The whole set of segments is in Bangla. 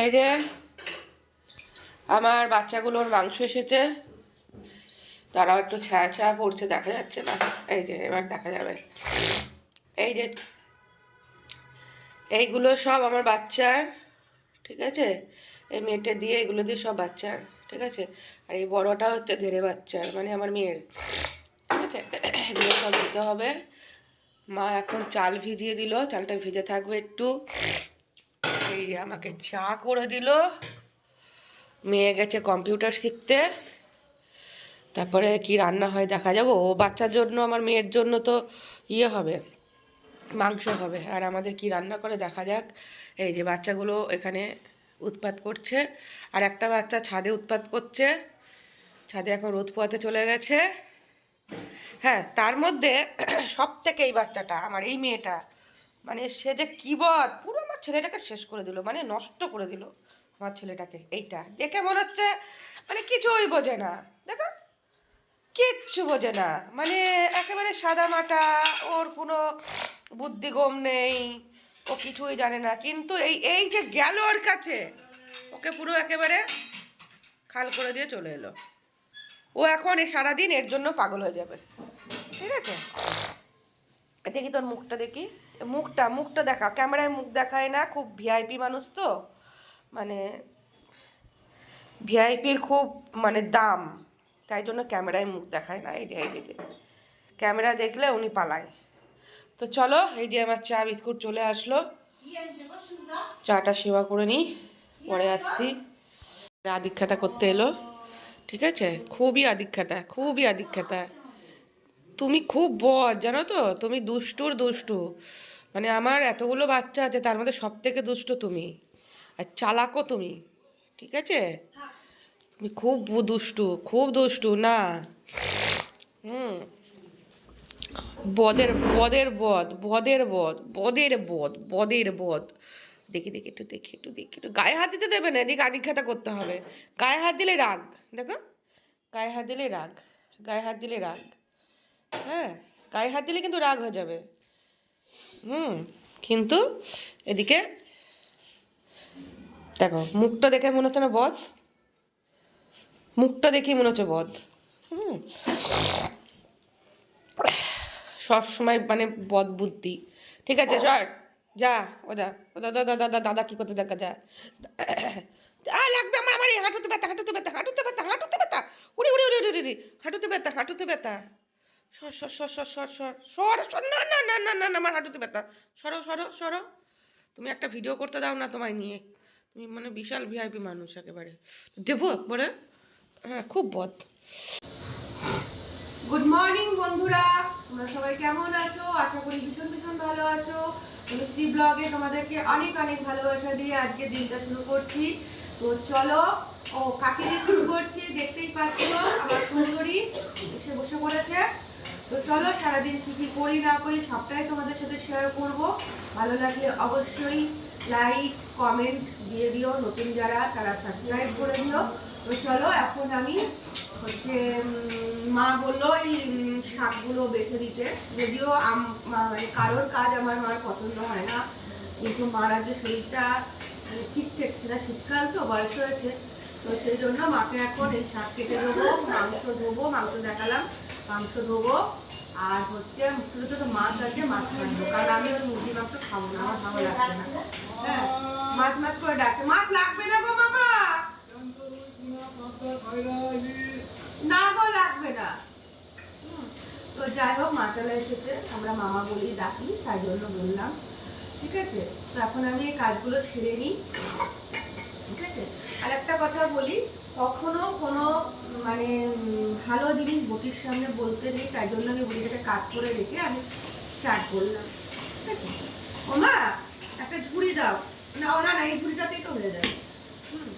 এই যে, আমার বাচ্চাগুলোর মাংস এসেছে। তারাও একটু ছায়া ছায়া পড়ছে, দেখা যাচ্ছে না। এই যে, এবার দেখা যাবে। এই যে, এইগুলো সব আমার বাচ্চার, ঠিক আছে? এই মেয়েটা দিয়ে এগুলো দিয়ে সব বাচ্চার, ঠিক আছে? আর এই বড়টা হচ্ছে ধেরে বাচ্চার মানে আমার মেয়ের, ঠিক আছে? এগুলো সব দিতে হবে। মা এখন চাল ভিজিয়ে দিল, চালটা ভিজে থাকবে একটু। আমাকে চা করে দিল। মেয়ে গেছে কম্পিউটার শিখতে। তারপরে কি রান্না হয় দেখা যাব ও বাচ্চার জন্য, আমার মেয়ের জন্য তো ইয়ে হবে, মাংস হবে। আর আমাদের কি রান্না করে দেখা যাক। এই যে বাচ্চাগুলো এখানে উৎপাত করছে। আর একটা বাচ্চা ছাদে উৎপাত করছে। ছাদে এখন রোদ পোয়াতে চলে গেছে। হ্যাঁ তার মধ্যে সব থেকে এই বাচ্চাটা, আমার এই মেয়েটা মানে সে যে কী বদ, পুরো ছেলেটাকে শেষ করে দিল মানে নষ্ট করে দিল আমার ছেলেটাকে এইটা। দেখে মনে হচ্ছে মানে কিছুই বোঝে না। দেখো, কিচ্ছু বোঝে না। মানে একেবারে সাদা মাটা, ওর কোনো বুদ্ধিগম নেই, ও কিছুই জানে না। কিন্তু এই এই যে গেল ওর কাছে, ওকে পুরো একেবারে খাল করে দিয়ে চলে এলো। ও এখন এই সারাদিন এর জন্য পাগল হয়ে যাবে। ঠিক আছে? দেখি তোর মুখটা দেখি। মুখটা মুখটা দেখা ক্যামেরায় মুখ দেখায় না, খুব ভিআইপি মানুষ তো। মানে ভিআইপির খুব মানে দাম। তাই জন্য ক্যামেরায় মুখ দেখায় না এই যে এই যে। ক্যামেরা দেখলে উনি পালায়। তো চলো, এই যে আমার চা, বিস্কুট চলে আসলো। চাটা সেবা করে নিই, পরে আসছি। আদিক্ষাতা করতে এলো, ঠিক আছে? খুবই আদিক্ষাতা খুবই আদিক্ষাতা। তুমি খুব বদ, জানো তো? তুমি দুষ্টুর দুষ্টু। মানে আমার এতগুলো বাচ্চা আছে, তার মধ্যে সব থেকে দুষ্টু তুমি। আর চালাকও তুমি, ঠিক আছে? তুমি খুব দুষ্টু খুব দুষ্টু, না। হুম। বদের বদের বদ বদের বদ বদের বদ বদের বদ দেখি দেখি, একটু দেখি একটু দেখি, একটু গায়ে হাত দিতে দেবে না? এদিকে আদিক্ষাতা করতে হবে। গায়ে হাত দিলে রাগ, দেখো। গায়ে হাত দিলে রাগ, গায়ে হাত দিলে রাগ। হ্যাঁ গায়ে হাত দিলে কিন্তু রাগ হয়ে যাবে। হুম, কিন্তু এদিকে, দেখো, মুখটা দেখে মনে হচ্ছে না বধ মুখটা দেখেই মনে হচ্ছে বধ হুম। সব সময় মানে বদ বুদ্ধি। ঠিক আছে সর যা ও দা ও দাদা দাদা দাদা দাদা কি করতে দেখা যা আ লাগবে আমার আমার হাঁটুতে ব্যথা হাঁটুতে ব্যথা হাঁটুতে ব্যথা হাঁটুতে ব্যথা। উড়ি উড়ি উড়ি উড়ি, হাঁটুতে ব্যথা হাঁটুতে ব্যথা। সর সর সর সর সর সর সর সর, না না না না না না, আমার হাঁটুতে ব্যথা। সরো সরো সরো। তুমি একটা ভিডিও করতে দাও না তোমায় নিয়ে। তুমি মানে বিশাল ভিআইপি মানুষ একেবারে। দেবো একবারে। হ্যাঁ খুব বদ। গুড মর্নিং বন্ধুরা। তোমরা সবাই কেমন আছো? আশা করি ভীষণ ভীষণ ভালো আছো। মিষ্টি ব্লগে তোমাদেরকে অনেক অনেক ভালোবাসা দিয়ে আজকে দিনটা শুরু করছি। তো চলো, ও, কাকে দিয়ে শুরু করছি? দেখতেই পাচ্ছ, আমার সুন্দরী এসে বসে পড়েছে। তো চলো সারাদিন কী কী করি না করি সবটাই তোমাদের সাথে শেয়ার করব। ভালো লাগলে অবশ্যই লাইক কমেন্ট দিয়ে দিও। নতুন যারা, তারা সাবস্ক্রাইব করে দিও। তো চলো এখন আমি হচ্ছে মা বলল এই শাকগুলো বেছে দিতে। যদিও মানে কারোর কাজ আমার মার পছন্দ হয় না। কিন্তু মার আজকে শরীরটা মানে ঠিক থাকছে না, শীতকাল তো, বয়স হয়েছে। তো সেই জন্য মাকে এখন এই শাক কেটে দেবো, মাংস ধোবো, মাংস দেখালাম, মাংস ধোবো। আর হচ্ছে মাছ আছে, মাছ কারণ আমি ওই মুরগি খাব না, আমার ভালো লাগছে না। হ্যাঁ মাছ মাছ করে মাছ লাগবে না গো মামা! না গো, লাগবে না। তো যাই হোক মাতালা এসেছে। আমরা মামা বলি ডাকি, তাই জন্য বললাম। ঠিক আছে? তো এখন আমি এই কাজগুলো ছেড়ে নিই। ঠিক আছে? আর একটা কথা বলি, কখনো কোনো মানে ভালো জিনিস বটির সামনে বলতে নেই তাই জন্য আমি বটিটাকে কাজ করে রেখে আমি স্টার্ট করলাম। ঠিক আছে? ও মা একটা ঝুড়ি দাও। না ও না না এই ঝুড়িটাতেই তো হয়ে যাবে। হুম।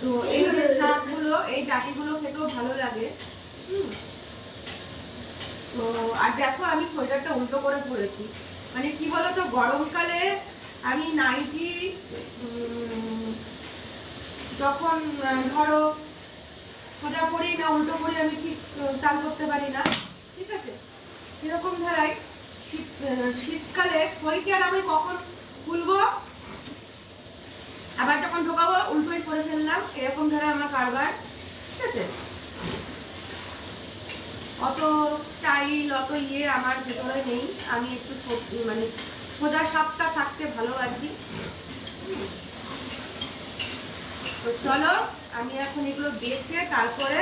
তো এই যে শাকগুলো এই ডাটিগুলো খেতেও ভালো লাগে। হুম। তো আর দেখো আমি সোয়েটারটা উল্টো করে পরেছি। মানে কি বলতো গরমকালে আমি নাইটি যখন ধরো সোজা পরি না, উল্টো পরি আমি ঠিক চাল করতে পারি না। ঠিক আছে? সেরকম ধারায় শীত শীতকালে সোয়েটার আমি কখন খুলবো? ফেললাম। এরকম ধরে আমার কারবার। ঠিক আছে? অত স্টাইল, অত ইয়ে আমার ভেতরে নেই। আমি একটু মানে সোজা সাপটা থাকতে ভালোবাসি। তো চলো আমি এখন এগুলো বেছে তারপরে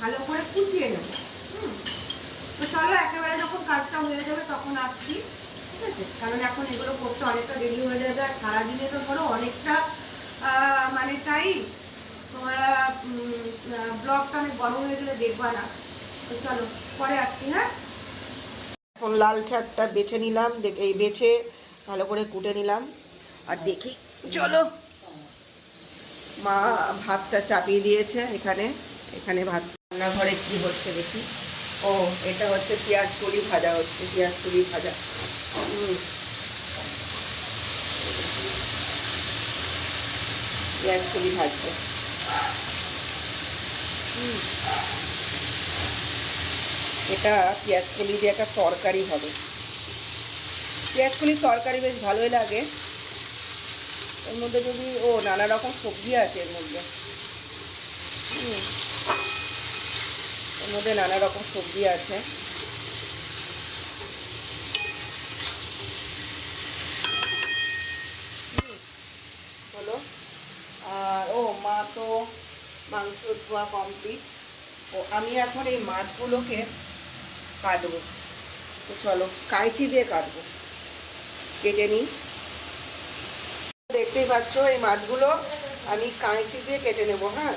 ভালো করে কুচিয়ে নেব। হুম। তো চলো, একেবারে যখন কাজটা হয়ে যাবে তখন আসছি, ঠিক আছে? কারণ এখন এগুলো করতে অনেকটা দেরি হয়ে যাবে আর সারাদিনে তো ধরো অনেকটা মানে টাইম তোমরা ব্লগটা অনেক বড় হয়ে গেলে দেখবা না। তো চলো, পরে আসছি হ্যাঁ? এখন লাল শাকটা বেছে নিলাম, দেখ এই বেছে ভালো করে কুটে নিলাম। আর দেখি, চলো। মা ভাতটা চাপিয়ে দিয়েছে এখানে। এখানে ভাত রান্নাঘরে কি হচ্ছে দেখি। ও, এটা হচ্ছে পেঁয়াজ কলি ভাজা হচ্ছে, পেঁয়াজ কলি ভাজা। পেঁয়াজ কলি ভাজছে। এটা পেঁয়াজ কলি দিয়ে একটা তরকারি হবে। পেঁয়াজ কলির তরকারি বেশ ভালোই লাগে। এর মধ্যে যদি, ও, নানা রকম সবজি আছে এর মধ্যে। হুম। এর মধ্যে নানা রকম সবজি আছে। হলো আর, ও, মা তো মাংস ধোয়া কমপ্লিট ও, আমি এখন এই মাছগুলোকে কাটবো। তো চলো কাঁচি দিয়ে কাটবো। কেটে নিই। দেখতেই পাচ্ছ এই মাছগুলো আমি কাঁচি দিয়ে কেটে নেব হ্যাঁ?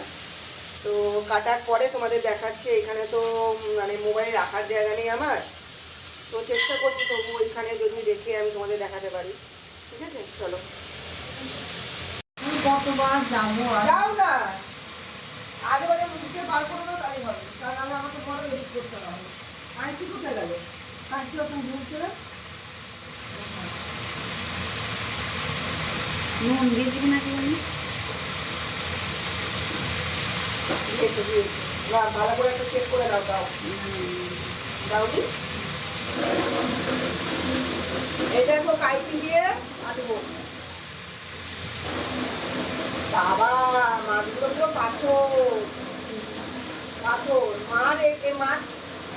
তো কাটার পরে তোমাদের দেখাচ্ছে এখানে তো মানে মোবাইল রাখার জায়গা নেই আমার। তো চেষ্টা করছি তবু এখানে যদি দেখে আমি তোমাদের দেখাতে পারি। ঠিক আছে? চলো। কতবার যাব যাও না! আগে বলে মুখে বার করে দাও তাই হবে। আমাকে বড় এডিট করতে হবে। কাঁচি কোথায় গেল? কাঁচি ওখানে ঢুকছে নুন দিয়ে দিবি না কি একটু ভালো করে একটু চেক করে দাও দাও দাওনি? এই দেখো কাইচি দিয়ে কাটবো। বাবা মাছগুলো তো পাথর। পাথর। মার এ- মাছ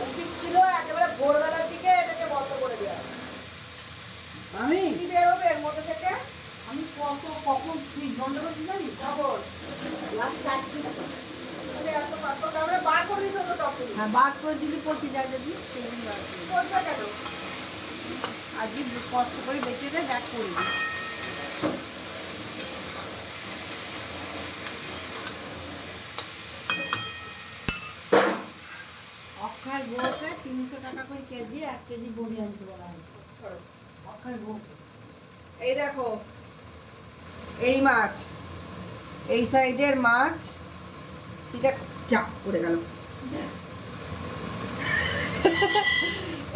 উচিত ছিল একেবারে ভোরবেলার দিকে এটাকে বন্ধ করে দেওয়া। আমি? কি বেরোবে এর মধ্যে থেকে? আমি কত কখন বন্ধ করছি জানি? খবর। হ্যাঁ বার করে দিলে পড়তে যায় যদি সেদিন বার করে দিই। আজকে কষ্ট করে বেঁচে দেয় অক্ষয় বউকে তিনশো টাকা করে কেজি এক কেজি বড়ি আনতে বলা হয়। করো। অক্ষয় বউকে এই দেখো এই মাছ, এই সাইজের মাছ, ঠিক আছে চাপ পড়ে গেল।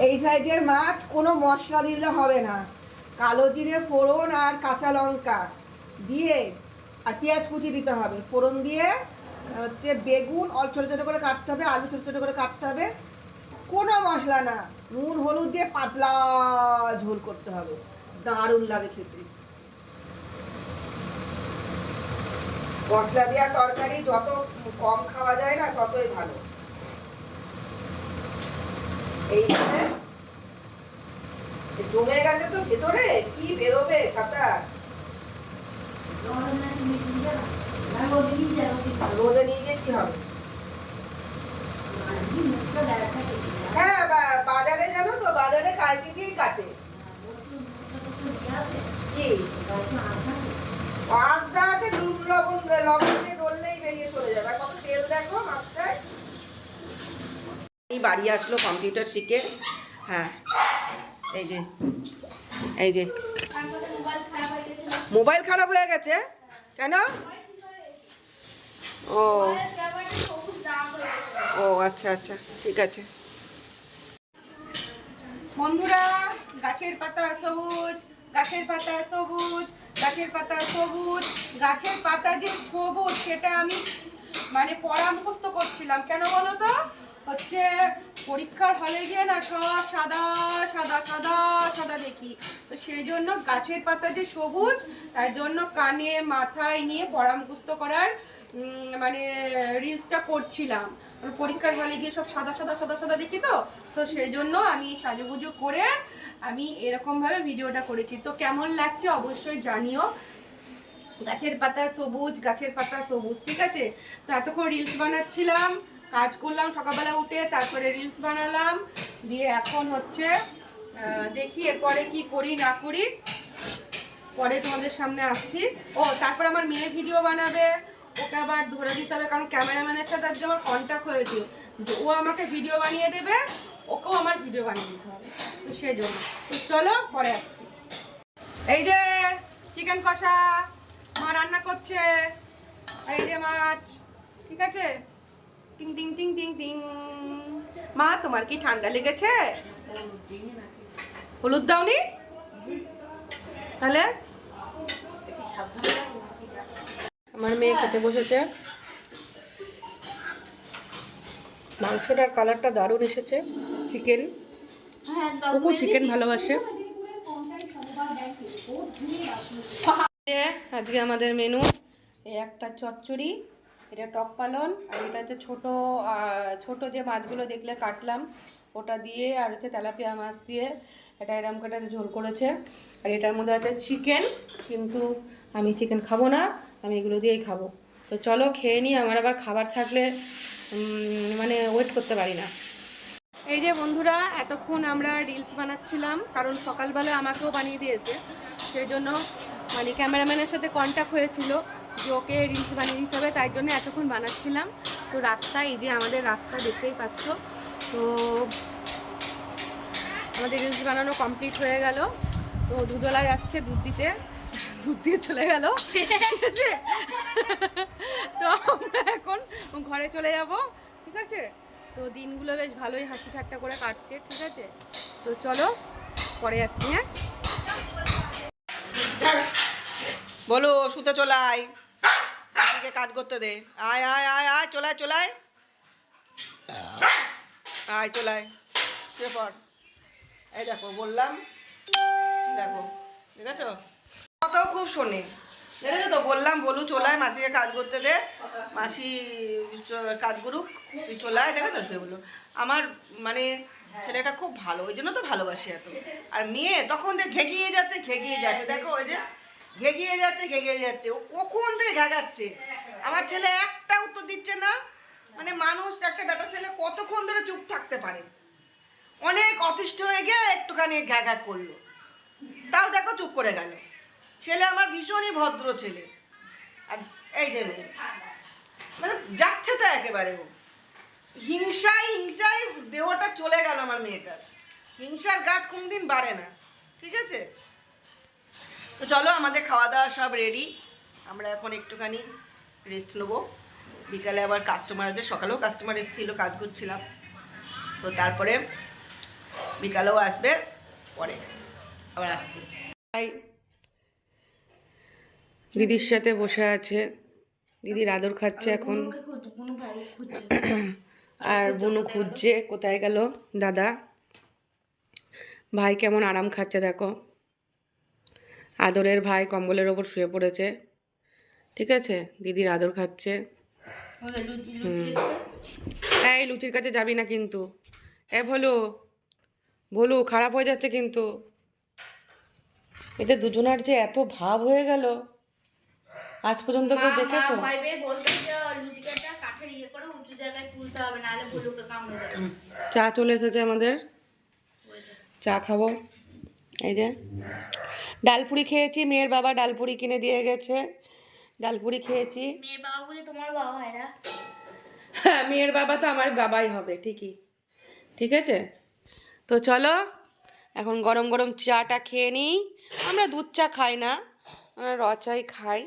এই সাইজের মাছ কোনো মশলা দিলে হবে না। কালো জিরে, ফোড়ন আর কাঁচা লঙ্কা দিয়ে আর পেঁয়াজ কুচি দিতে হবে। ফোড়ন দিয়ে হচ্ছে বেগুন অল ছোটো ছোটো করে কাটতে হবে, আলু ছোটো ছোটো করে কাটতে হবে। কোনো মশলা না, নুন, হলুদ দিয়ে পাতলা ঝোল করতে হবে। দারুণ লাগে খেতে। মশলা দেওয়া তরকারি যত কম খাওয়া যায় না, ততই ভালো। এইভাবে জমে গেছে তো ভেতরে, কি বেরোবে সাতা রোদে নিয়ে গিয়ে কি হবে? হ্যাঁ বাজারে জানো তো, বাজারে কালচি দিয়েই কাটে। কি? বাড়ি আসলো কম্পিউটার শিখে। হ্যাঁ। এই যে এই যে। মোবাইল খারাপ হয়ে গেছে? কেন? ও। ও আচ্ছা আচ্ছা ঠিক আছে। বন্ধুরা, গাছের পাতা সবুজ, গাছের পাতা সবুজ, গাছের পাতা সবুজ, গাছের পাতা যে সবুজ, সেটা আমি মানে পড়া মুখস্থ করছিলাম। কেন বলো তো হচ্ছে পরীক্ষার হলে গিয়ে না সব সাদা সাদা সাদা সাদা দেখি। তো সেই জন্য গাছের পাতা যে সবুজ, তাই জন্য কানে, মাথায় নিয়ে পড়া মুখস্থ করার মানে রিলসটা করছিলাম। পরীক্ষার হলে গিয়ে সব সাদা সাদা সাদা সাদা দেখি তো? তো সেই জন্য আমি সাজুগুজু করে আমি এরকমভাবে ভিডিওটা করেছি। তো কেমন লাগছে অবশ্যই জানিও। গাছের পাতা সবুজ, গাছের পাতা সবুজ, ঠিক আছে? তো এতক্ষণ রিলস বানাচ্ছিলাম, কাজ করলাম, সকালবেলা উঠে তারপরে রিলস বানালাম, দিয়ে এখন হচ্ছে দেখি এরপরে কি করি, না করি, পরে তোমাদের সামনে আসছি। ও, তারপর আমার মেয়ে ভিডিও বানাবে, ওকে আবার ধরে দিতে হবে, কারণ ক্যামেরাম্যানের সাথে আজকে আমার কন্ট্যাক্ট হয়েছে ও আমাকে ভিডিও বানিয়ে দেবে, ওকেও আমার ভিডিও বানিয়ে দিতে হবে। তো সেই জন্য। তো চলো, পরে আসছি। এই যে চিকেন কষা। মা রান্না করছে। আর এই যে মাছ। ঠিক আছে? টিং টিং টিং টিং টিং। মা তোমার কি ঠান্ডা লেগেছে? হলুদ দাওনি? তাহলে? আমার মেয়ে খেতে বসেছে। মাংসটার কালারটা দারুণ এসেছে। চিকেন। খুব চিকেন ভালোবাসে। যে আজকে আমাদের মেনু এই একটা চচ্চড়ি, এটা টক পালন, আর এটা হচ্ছে ছোট ছোট যে মাছগুলো দেখলে কাটলাম, ওটা দিয়ে আর হচ্ছে তেলাপিয়া মাছ দিয়ে এটা এরম একটা ঝোল করেছে। আর এটার মধ্যে আছে চিকেন কিন্তু আমি চিকেন খাব না, আমি এগুলো দিয়েই খাব। তো চলো খেয়ে নিই, আমার আবার খাবার থাকলে মানে ওয়েট করতে পারি না। এই যে বন্ধুরা, এতক্ষণ আমরা রিলস বানাচ্ছিলাম, কারণ সকালবেলা আমাকেও বানিয়ে দিয়েছে, সেই জন্য মানে ক্যামেরাম্যানের সাথে কন্ট্যাক্ট হয়েছিল যে ওকে রিলস বানিয়ে দিতে হবে, তাই জন্য এতক্ষণ বানাচ্ছিলাম। তো রাস্তা, এই যে আমাদের রাস্তা দেখতেই পাচ্ছ। তো আমাদের রিলস বানানো কমপ্লিট হয়ে গেল। তো দুধওয়ালা যাচ্ছে দুধ দিতে। দুধ দিয়ে চলে গেল। তো আমরা এখন ঘরে চলে যাব। ঠিক আছে? তো দিনগুলো বেশ ভালোই হাসি ঠাট্টা করে কাটছে। ঠিক আছে? তো চলো, পরে আসছি হ্যাঁ? বলো শুতে চলাই। আজকে কাজ করতে দে। আয় আয় আয় আয় চলায় চলায় আয় চলায় শুয়ে পড়। এই দেখো, বললাম, দেখো ঠিক আছে কথাও খুব শোনে। দেখেছ তো? বললাম, বলু চলায় মাসিকে কাজ করতে দে। মাসি কাজ করুক, তুই চলায় দেখেছ? সে বলল। আমার মানে ছেলেটা খুব ভালো, ওই জন্য তো ভালোবাসি এত। আর মেয়ে তখন দেখ ঘেগিয়ে যাচ্ছে ঘেগিয়ে যাচ্ছে। দেখো, ওই যে ঘেগিয়ে যাচ্ছে ঘেগিয়ে যাচ্ছে। ও কখন থেকে ঘেগাচ্ছে আমার ছেলে একটা উত্তর দিচ্ছে না। মানে মানুষ, একটা বেটা ছেলে কতক্ষণ ধরে চুপ থাকতে পারে? অনেক অতিষ্ঠ হয়ে গিয়ে একটুখানি ঘ্যা ঘ্যা করল। তাও দেখো চুপ করে গেল। ছেলে আমার ভীষণই ভদ্র ছেলে। আর এই যে মানে যাচ্ছে তো একেবারে ও। হিংসায় হিংসায় দেহটা চলে গেল আমার মেয়েটার। হিংসার গাছ কোনদিন বাড়ে না। ঠিক আছে? তো চলো আমাদের খাওয়া দাওয়া সব রেডি আমরা এখন একটুখানি রেস্ট নেব। বিকালে আবার কাস্টমার আসবে। সকালেও কাস্টমার এসেছিল কাজ করছিলাম। তো তারপরে বিকালেও আসবে পরে আবার আসছি। ভাই দিদির সাথে বসে আছে। দিদির আদর খাচ্ছে এখন। আর বুনু খুঁজছে। কোথায় গেল? দাদা। ভাই কেমন আরাম খাচ্ছে দেখো। আদরের ভাই কম্বলের ওপর শুয়ে পড়েছে। ঠিক আছে? দিদির আদর খাচ্ছে। এই লুচির কাছে যাবি না কিন্তু। এ ভলু ভলু খারাপ হয়ে যাচ্ছে কিন্তু। এদের দুজনার যে এত ভাব হয়ে গেল। আজ পর্যন্ত কেউ দেখেছ? ইয়ে চা চলে এসেছে আমাদের। চা খাব। এই যে ডালপুরি খেয়েছি মেয়ের বাবা ডালপুরি কিনে দিয়ে গেছে। ডালপুরি খেয়েছি। মেয়ের বাবা বলে তোমার বাবা হয় না? হ্যাঁ মেয়ের বাবা তো আমার বাবাই হবে ঠিকই। ঠিক আছে? তো চলো এখন গরম গরম চাটা খেয়ে নিই। আমরা দুধ চা খাই না আমরা র চাই খাই।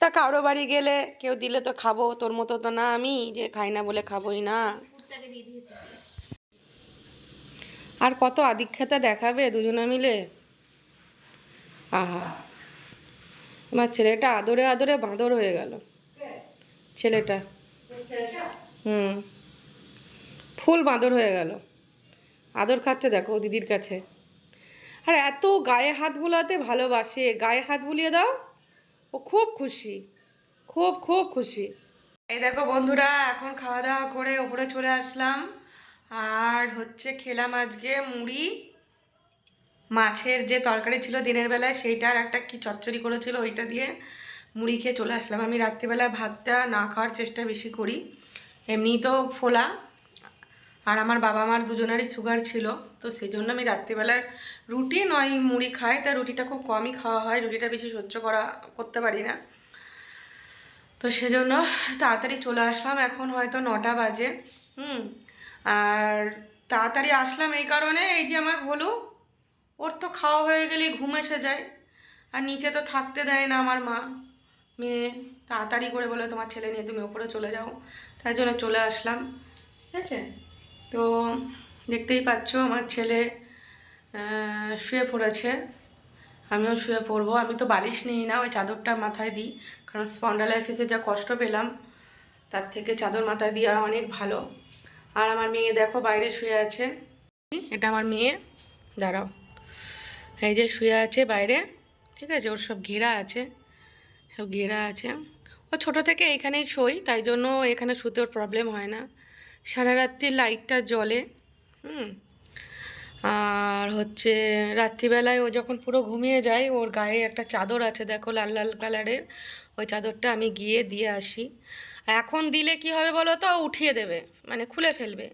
তা কারও বাড়ি গেলে কেউ দিলে তো খাব তোর মতো তো না আমি যে খাই না বলে খাবোই না। আর কত আদিক্ষেতা দেখাবে দুজনে মিলে? আহা। আমার ছেলেটা আদরে আদরে বাঁদর হয়ে গেল। ছেলেটা। হুম। ফুল বাঁদর হয়ে গেল। আদর খাচ্ছে দেখো দিদির কাছে। আর এত গায়ে হাত বুলাতে ভালোবাসে। গায়ে হাত বুলিয়ে দাও, ও খুব খুশি। খুব খুব খুশি। এই দেখো বন্ধুরা, এখন খাওয়া দাওয়া করে ওপরে চলে আসলাম। আর হচ্ছে খেলাম আজকে মুড়ি। মাছের যে তরকারি ছিল দিনের বেলায় সেইটার একটা কি চচ্চড়ি করেছিল ওইটা দিয়ে মুড়ি খেয়ে চলে আসলাম। আমি রাত্রিবেলা ভাতটা না খাওয়ার চেষ্টা বেশি করি। এমনি তো ফোলা। আর আমার বাবা মার দুজনেরই সুগার ছিল, তো সেই জন্য আমি রাত্রিবেলার রুটি নয়, মুড়ি খাই। তা রুটিটা খুব কমই খাওয়া হয়, রুটিটা বেশি সহ্য করা, করতে পারি না। তো সেজন্য তাড়াতাড়ি চলে আসলাম। এখন হয়তো নটা বাজে। হুম। আর তাড়াতাড়ি আসলাম এই কারণে, এই যে আমার ভলু, ওর তো খাওয়া হয়ে গেলেই ঘুম এসে যায়। আর নিচে তো থাকতে দেয় না আমার মা। মেয়ে তাড়াতাড়ি করে বলে, তোমার ছেলে নিয়ে তুমি ওপরে চলে যাও। তাই জন্য চলে আসলাম। ঠিক আছে? তো দেখতেই পাচ্ছ আমার ছেলে শুয়ে পড়েছে। আমিও শুয়ে পড়ব। আমি তো বালিশ নিই না, ওই চাদরটা মাথায় দিই। কারণ স্পন্ডালাইসিসে যা কষ্ট পেলাম, তার থেকে চাদর মাথায় দেওয়া অনেক ভালো। আর আমার মেয়ে দেখো বাইরে শুয়ে আছে। এটা আমার মেয়ে। দাঁড়াও। এই যে শুয়ে আছে বাইরে। ঠিক আছে, ওর সব ঘেরা আছে। সব ঘেরা আছে। ও ছোট থেকে এখানেই শোই তাই জন্য এখানে শুতে ওর প্রবলেম হয় না। সারা রাত্রি লাইটটা জ্বলে, হুম। আর হচ্ছে রাত্রিবেলায় ও যখন পুরো ঘুমিয়ে যায়, ওর গায়ে একটা চাদর আছে, দেখো লাল লাল কালারের ওই চাদরটা আমি গিয়ে দিয়ে আসি। এখন দিলে কি হবে বলো তো? উঠিয়ে দেবে মানে খুলে ফেলবে।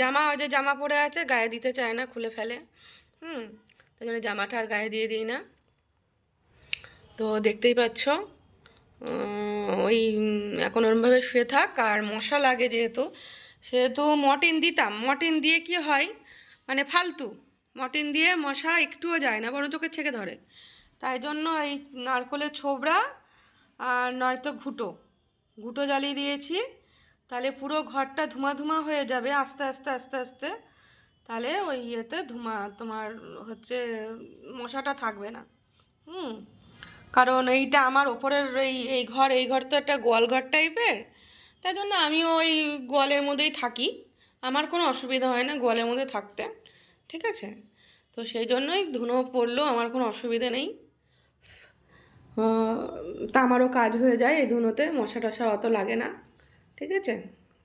জামা, ওই যে জামা পরে আছে, গায়ে দিতে চায় না, খুলে ফেলে। হুম তাই জন্য জামাটা আর গায়ে দিয়ে দিই না। তো দেখতেই পাচ্ছ ওই, এখন ওরমভাবে শুয়ে থাক, আর মশা লাগে যেহেতু, সেহেতু মটিন দিতাম। মটিন দিয়ে কি হয় মানে ফালতু। মটিন দিয়ে মশা একটুও যায় না বড় চোখে ছেঁকে ধরে। তাই জন্য এই নারকলের ছোবড়া আর নয়তো ঘুটো। ঘুটো জ্বালিয়ে দিয়েছি। তাহলে পুরো ঘরটা ধুমা ধুমা হয়ে যাবে আস্তে আস্তে আস্তে আস্তে। তাহলে ওই ইয়েতে ধুমা, তোমার হচ্ছে মশাটা থাকবে না। হুম। কারণ এইটা আমার ওপরের এই এই ঘর এই ঘর তো একটা গোয়াল ঘর টাইপের। তাই জন্য আমিও ওই গোয়ালের মধ্যেই থাকি। আমার কোনো অসুবিধা হয় না গোয়ালের মধ্যে থাকতে। ঠিক আছে? তো সেই জন্যই ধুনো পড়লেও আমার কোনো অসুবিধা নেই। তা আমারও কাজ হয়ে যায় এই ধুনোতে, মশা টশা অত লাগে না, ঠিক আছে?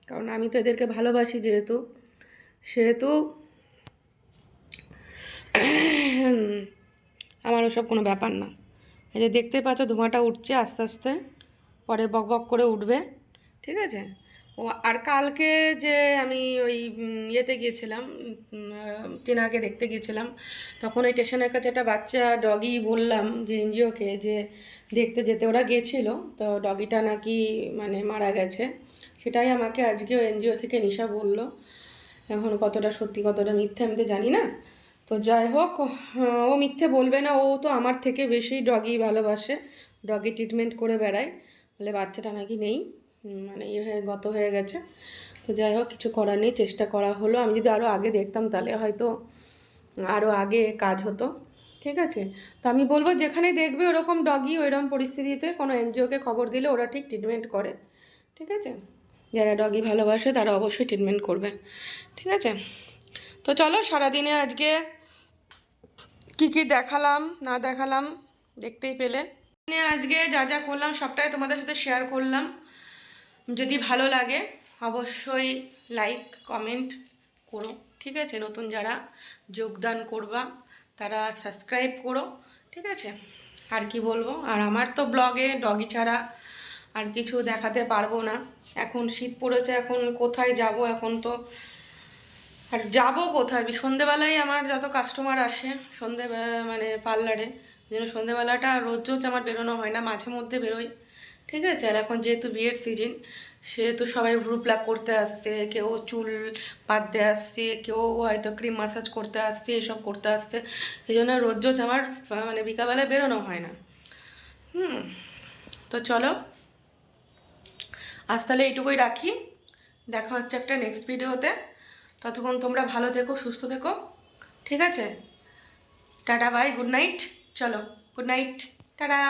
কারণ আমি তো এদেরকে ভালোবাসি যেহেতু, সেহেতু আমার ওসব কোনো ব্যাপার না। এই যে দেখতে পাচ্ছ ধোঁয়াটা উঠছে আস্তে আস্তে, পরে বক বক করে উঠবে, ঠিক আছে? ও, আর কালকে যে আমি ওই ইয়েতে গিয়েছিলাম টিনাকে দেখতে গিয়েছিলাম, তখন ওই স্টেশনের কাছে একটা বাচ্চা ডগি বললাম যে এনজিওকে যে দেখতে যেতে। ওরা গিয়েছিল, তো ডগিটা নাকি মানে মারা গেছে। সেটাই আমাকে আজকে এনজিও থেকে নিশা বলল। এখন কতটা সত্যি, কতটা মিথ্যে আমি তো জানি না। তো যাই হোক ও মিথ্যে বলবে না, ও তো আমার থেকে বেশি ডগি ভালোবাসে, ডগি ট্রিটমেন্ট করে বেড়ায়। বলে বাচ্চাটা নাকি নেই। মানে ইয়ে হয়ে গত হয়ে গেছে। তো যাই হোক, কিছু করার নেই, চেষ্টা করা হলো। আমি যদি আরও আগে দেখতাম, তাহলে হয়তো আরও আগে কাজ হতো। ঠিক আছে? তো আমি বলব যেখানে দেখবে ওরকম ডগি ওইরকম পরিস্থিতিতে কোনো এনজিওকে খবর দিলে ওরা ঠিক ট্রিটমেন্ট করে। ঠিক আছে? যারা ডগি ভালোবাসে, তারা অবশ্যই ট্রিটমেন্ট করবে। ঠিক আছে? তো চলো, সারাদিনে আজকে কি কি দেখালাম, না দেখালাম, দেখতেই পেলে। আজকে যা যা করলাম, সবটাই তোমাদের সাথে শেয়ার করলাম। যদি ভালো লাগে, অবশ্যই লাইক কমেন্ট করো। ঠিক আছে? নতুন যারা যোগদান করবা, তারা সাবস্ক্রাইব করো। ঠিক আছে? আর কি বলব? আর আমার তো ব্লগে ডগি ছাড়া আর কিছু দেখাতে পারব না। এখন শীত পড়েছে, এখন কোথায় যাব? এখন তো আর যাব কোথায়? সন্ধেবেলায় আমার যত কাস্টমার আসে, সন্ধে মানে পার্লারে জন্য সন্ধেবেলাটা রোজ রোজ আমার বেরোনো হয় না, মাঝে মধ্যে বেরোই। ঠিক আছে? আর এখন যেহেতু বিয়ের সিজন সেহেতু সবাই ভ্রু প্লাক করতে আসছে, কেউ চুল বাঁধতে আসছে, কেউ হয়তো ক্রিম মাসাজ করতে আসছে, এসব করতে আসছে। এই জন্য রোজ রোজ আমার মানে বিকালবেলায় বেরোনো হয় না। হুম, তো চলো। আজ তাহলে এইটুকুই রাখি। দেখা হচ্ছে একটা নেক্সট ভিডিওতে ততক্ষণ তোমরা ভালো থেকো, সুস্থ থেকো। ঠিক আছে? টাটা বাই গুড নাইট চলো গুড নাইট টাটা!